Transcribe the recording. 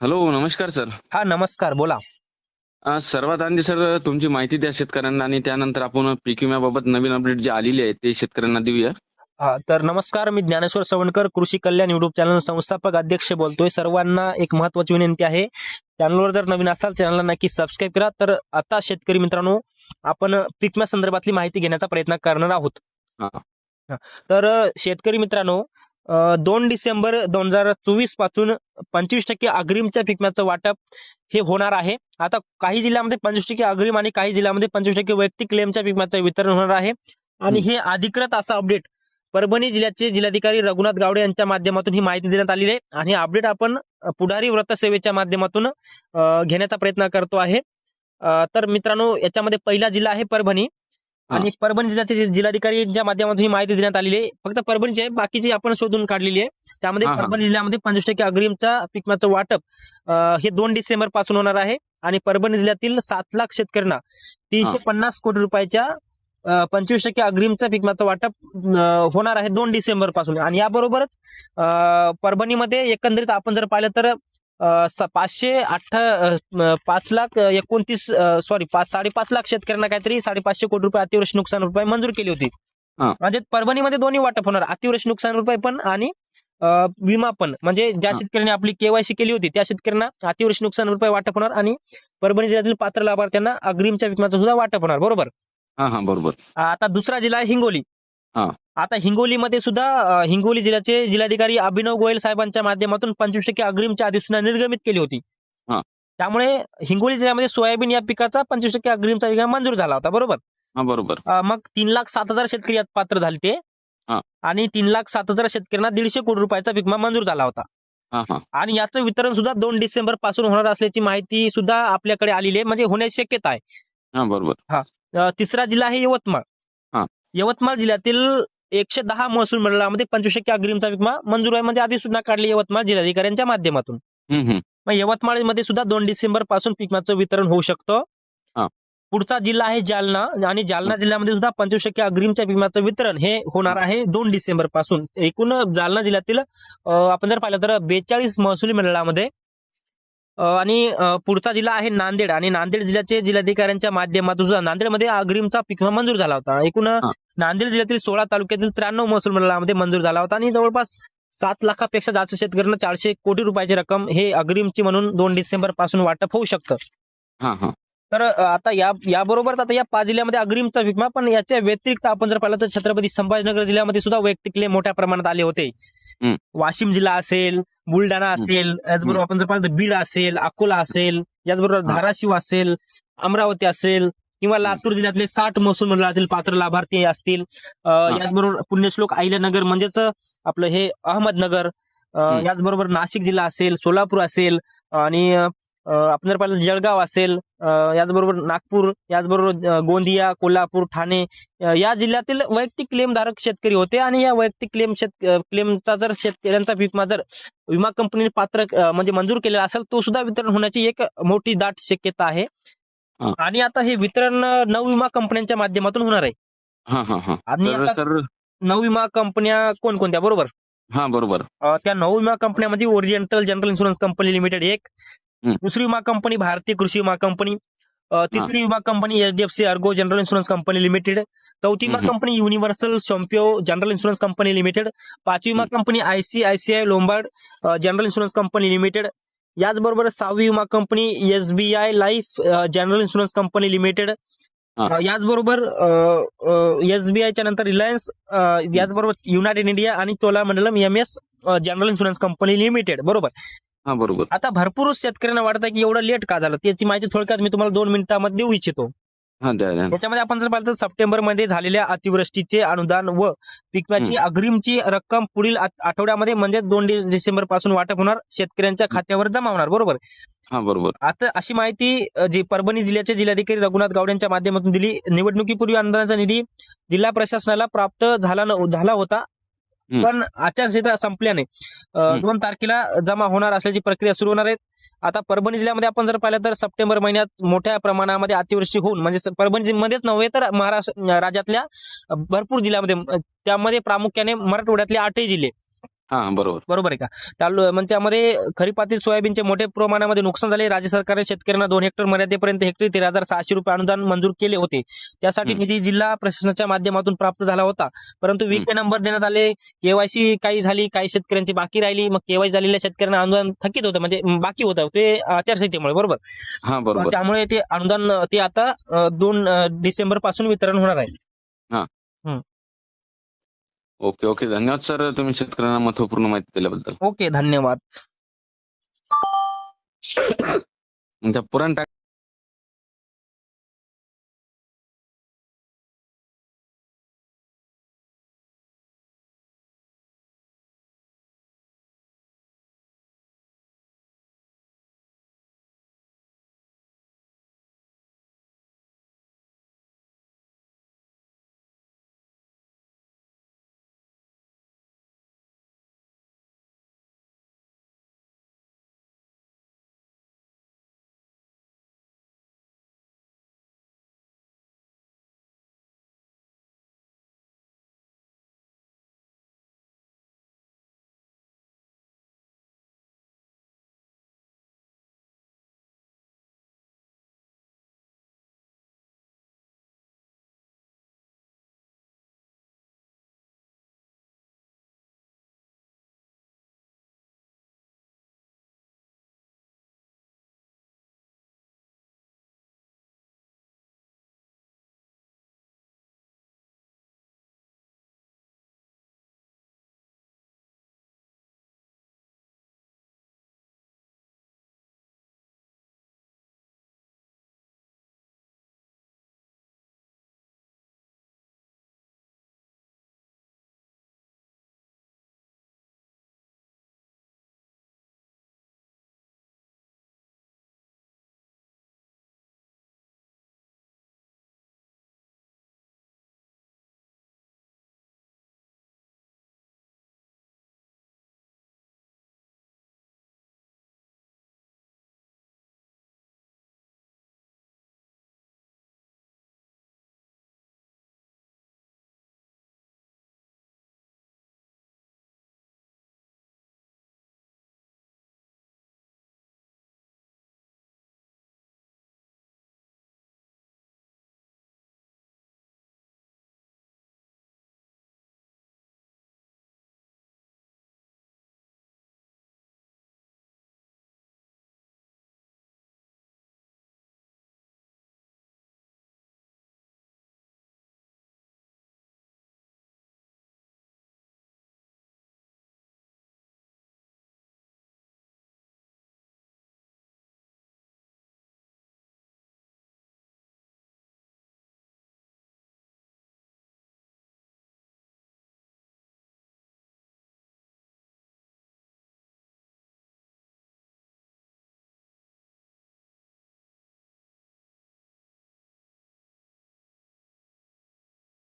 Hello नमस्कार sir. हा नमस्कार बोला. सर्वात आधी सर तुमची माहिती द्या शेतकऱ्यांना आणि त्यानंतर आपण पीक विम्याबाबत नवीन अपडेट जे आलेली आहे ते शेतकऱ्यांना देऊया. हा, तर नमस्कार मी ज्ञानेश्वर सवणकर कृषी कल्याण युट्यूब चॅनल संस्थापक अध्यक्ष बोलतोय. सर्वांना एक महत्वाची विनंती आहे. चॅनलवर जर नवीन असाल चॅनलला नक्की सबस्क्राईब करा. तर आता शेतकरी मित्रांनो आपण पीक विम्या संदर्भातली माहिती घेण्याचा प्रयत्न करणार आहोत. तर शेतकरी मित्रांनो दोन डिसेंबर दोन हजार चोवीसपासून पंचवीस टक्के अग्रिमच्या पीक वाटप हे होणार आहे. आता काही जिल्ह्यामध्ये पंचवीस टक्के अग्रिम आणि काही जिल्ह्यामध्ये पंचवीस टक्के वैयक्तिक क्लेमच्या पीक वितरण होणार आहे. आणि हे अधिकृत असं अपडेट परभणी जिल्ह्याचे जिल्हाधिकारी रघुनाथ गावडे यांच्या माध्यमातून ही माहिती देण्यात आलेली आहे. आणि अपडेट आपण पुढारी व्रत सेवेच्या माध्यमातून घेण्याचा प्रयत्न करतो आहे. तर मित्रांनो याच्यामध्ये पहिला जिल्हा आहे परभणी. आणि परभणी जिल्ह्याचे जि- जिल्हाधिकारीच्या माध्यमातून ही माहिती देण्यात आलेली आहे. फक्त परभणीची आहे बाकीची आपण शोधून काढलेली आहे. त्यामध्ये. परभणी जिल्ह्यामध्ये पंचवीस टक्के अग्रिमच्या पिकम्याचं वाटप हे दोन डिसेंबरपासून होणार आहे. आणि परभणी जिल्ह्यातील सात लाख शेतकऱ्यांना तीनशे पन्नास कोटी रुपयाच्या पंचवीस टक्के अग्रिमच्या पिकम्याचं वाटप होणार आहे दोन डिसेंबरपासून. आणि याबरोबरच परभणीमध्ये एकंदरीत आपण जर पाहिलं तर पाचशे अठ्ठ पाच लाख एकोणतीस सॉरी पाच साडेपाच लाख शेतकऱ्यांना काहीतरी साडेपाचशे कोटी रुपये अतिवृष्टी नुकसान रुपये मंजूर केली होती. म्हणजे परभणीमध्ये दोन्ही वाटप होणार अतिवृष्टी नुकसान रुपये पण आणि विमा पण म्हणजे ज्या. शेतकऱ्यांनी आपली केवायसी केली होती त्या शेतकऱ्यांना अतिवृष्टी नुकसान रुपये वाटप होणार आणि परभणी जिल्ह्यातील पात्र लाभार्थ्यांना अग्रिमच्या विम्याचं सुद्धा वाटप होणार बरोबर हा हा बरोबर आता दुसरा जिल्हा आहे हिंगोली. आता हिंगोलीमध्ये सुद्धा हिंगोली जिल्ह्याचे जिल्हाधिकारी अभिनव गोयल साहेबांच्या माध्यमातून पंचवीस टक्के अग्रिमच्या अधिसूचना निर्गमित केली होती. हा. त्यामुळे हिंगोली जिल्ह्यामध्ये सोयाबीन या पिकाचा पंचवीस टक्के अग्रिमचा विमा मंजूर झाला होता बरोबर? हा बरोबर. मग तीन लाख सात हजार शेतकरी यात पात्र झाले ते. हा. आणि तीन लाख सात हजार शेतकऱ्यांना दीडशे कोटी रुपयाचा विमा मंजूर झाला होता. हा हा. आणि याचं वितरण सुद्धा दोन डिसेंबरपासून होणार असल्याची माहिती सुद्धा आपल्याकडे आलेली आहे म्हणजे होण्याची शक्यता आहे. हा बरोबर. अ, तिसरा जिल्हा आहे यवतमाळ. हा. यवतमाळ जिल्ह्यातील एकशे दहा महसूल मंडळामध्ये पंचवीस टक्के अग्रिमचा विमा मंजूर आहे म्हणजे अधिसूचना काढली यवतमाळ जिल्हाधिकाऱ्यांच्या माध्यमातून. मग यवतमाळमध्ये सुद्धा दोन डिसेंबरपासून पिकमाचं वितरण होऊ शकतं. पुढचा जिल्हा आहे जालना आणि जालना जिल्ह्यामध्ये सुद्धा पंचवीस टक्के अग्रिमच्या विम्याचं वितरण हे होणार आहे दोन डिसेंबरपासून. एकूण जालना जिल्ह्यातील आपण जर पाहिलं तर बेचाळीस महसुली मंडळामध्ये आणि पुढचा जिल्हा आहे नांदेड आणि नांदेड जिल्ह्याचे जिल्हाधिकाऱ्यांच्या माध्यमातून सुद्धा नांदेडमध्ये अग्रिमचा पीक विमा मंजूर झाला होता. एकूण नांदेड जिल्ह्यातील सोळा तालुक्यातील त्र्याण्णव महसूल मंडळामध्ये मंजूर झाला होता आणि जवळपास सात लाखापेक्षा जास्त शेतकऱ्यांना चारशे कोटी रुपयाची रक्कम हे अग्रिमची म्हणून दोन डिसेंबरपासून वाटप होऊ शकतं. तर आता या याबरोबरच आता या पाच जिल्ह्यामध्ये अग्रिमचा विमा पण याच्या व्यतिरिक्त आपण जर पाहिलं तर छत्रपती संभाजीनगर जिल्ह्यामध्ये सुद्धा वैयक्तिक क्लेम मोठ्या प्रमाणात आले होते. वाशिम जिल्हा असेल बुलढाणा असेल याचबरोबर आपण जर पाहिलं तर बीड असेल अकोला असेल याचबरोबर. धाराशिव असेल अमरावती असेल किंवा लातूर जिल्ह्यातले साठ महसूल मंडळातील पात्र लाभार्थी असतील याचबरोबर पुण्यश्लोक अहिल्यानगर म्हणजेच आपलं हे अहमदनगर. याचबरोबर नाशिक जिल्हा असेल सोलापूर असेल आणि आपण जर पाहिलं जळगाव असेल याचबरोबर नागपूर याचबरोबर गोंदिया कोल्हापूर ठाणे या जिल्ह्यातील वैयक्तिक क्लेम धारक शेतकरी होते आणि या वैयक्तिक क्लेम शेत क्लेमचा जर शेतकऱ्यांचा विमा जर विमा कंपनीने पात्र म्हणजे मंजूर केलेला असेल तो सुद्धा वितरण होण्याची एक मोठी दाट शक्यता आहे. आणि आता हे वितरण अ, नऊ विमा कंपन्यांच्या माध्यमातून होणार आहे. आणि तर आता सर नऊ विमा कंपन्या कोणकोणत्या? बरोबर? हा बरोबर. त्या नऊ विमा कंपन्यामध्ये oriental general insurance company limited एक. दुसरी विमा कंपनी भारतीय कृषी विमा कंपनी तिसरी विमा company HDFC Ergo general insurance company limited चौथी विमा. Company universal Sompo general insurance company limited पाचवी विमा company ICICI Lombard general insurance company limited याचबरोबर सहावी विमा company SBI life general insurance company limited याचबरोबर एसबीआयच्या नंतर रिलायन्स याचबरोबर युनायटेड इंडिया आणि Cholamandalam M S general insurance company limited बरोबर. हा बरोबर. आता भरपूर शेतकऱ्यांना वाटत की एवढं लेट का झालं? त्याची माहिती थोडक्यात मी तुम्हाला दोन मिनिटांमध्ये देऊ इच्छितो. हा द्या द्या. याच्यामध्ये आपण जर पाहिलं तर सप्टेंबरमध्ये झालेल्या अतिवृष्टीचे अनुदान व पिकम्याची अग्रिमची रक्कम पुढील आठ- आठवड्यामध्ये म्हणजे दोन डिसेंबरपासून वाटप होणार शेतकऱ्यांच्या खात्यावर जमा होणार बरोबर? हा बरोबर. आता अशी माहिती जी परभणी जिल्ह्याचे जिल्हाधिकारी रघुनाथ गावडे यांच्या माध्यमातून दिली. निवडणुकीपूर्वी अनुदानाचा निधी जिल्हा प्रशासनाला प्राप्त झाला झाला होता. पण आचारसंहिता संपल्याने. दोन तारखेला जमा होणार असल्याची प्रक्रिया सुरू होणार आहे आता परभणी जिल्ह्यामध्ये आपण जर पाहिलं तर सप्टेंबर महिन्यात मोठ्या प्रमाणामध्ये अतिवृष्टी होऊन म्हणजे परभणी जिल्ह्यामध्येच नव्हे तर महाराष्ट्र राज्यातल्या भरपूर जिल्ह्यामध्ये त्यामध्ये प्रामुख्याने मराठवाड्यातले आठही जिल्हे हा बरोबर. बरोबर आहे का? त्याल- म्हणजे त्यामध्ये खरीपातील सोयाबीनचे मोठ्या प्रमाणामध्ये नुकसान झाले. राज्य सरकारने शेतकऱ्यांना दोन हेक्टर मर्यादेपर्यंत हेक्टरी तेरा हजार सहाशे रुपये अनुदान मंजूर केले होते. त्यासाठी. निधी जिल्हा प्रशासनाच्या माध्यमातून प्राप्त झाला होता. परंतु वीके नंबर देण्यात आले. केवायसी काही झाली काही शेतकऱ्यांची बाकी राहिली. मग केवायसी झालेल्या शेतकऱ्यांना अनुदान थकीत होतं. म्हणजे बाकी होतं. ते आचारसंहितेमुळे बरोबर? हा बरोबर. त्यामुळे ते अनुदान ते आता दोन डिसेंबरपासून वितरण होणार आहे. Okay okay. धन्यवाद सर तुम्ही शेतकऱ्यांना महत्त्वपूर्ण माहिती दिल्याबद्दल. ओके धन्यवाद. त्या पुराण